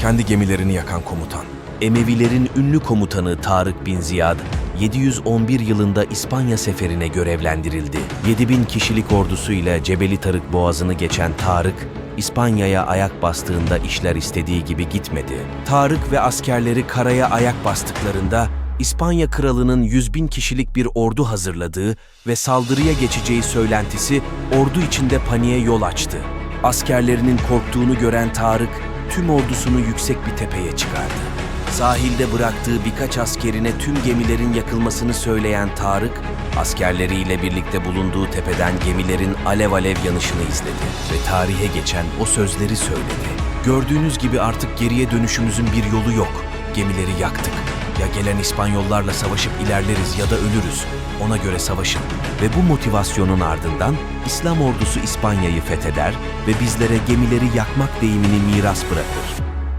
Kendi gemilerini yakan komutan. Emevilerin ünlü komutanı Tarık bin Ziyad, 711 yılında İspanya seferine görevlendirildi. 7000 kişilik ordusuyla Cebeli Tarık boğazını geçen Tarık, İspanya'ya ayak bastığında işler istediği gibi gitmedi. Tarık ve askerleri karaya ayak bastıklarında İspanya kralının 100 bin kişilik bir ordu hazırladığı ve saldırıya geçeceği söylentisi ordu içinde paniğe yol açtı. Askerlerinin korktuğunu gören Tarık, tüm ordusunu yüksek bir tepeye çıkardı. Sahilde bıraktığı birkaç askerine tüm gemilerin yakılmasını söyleyen Tarık, askerleriyle birlikte bulunduğu tepeden gemilerin alev alev yanışını izledi ve tarihe geçen o sözleri söyledi. Gördüğünüz gibi artık geriye dönüşümüzün bir yolu yok. Gemileri yaktık. Ya gelen İspanyollarla savaşıp ilerleriz ya da ölürüz. Ona göre savaşın. Ve bu motivasyonun ardından İslam ordusu İspanya'yı fetheder ve bizlere gemileri yakmak deyimini miras bırakır.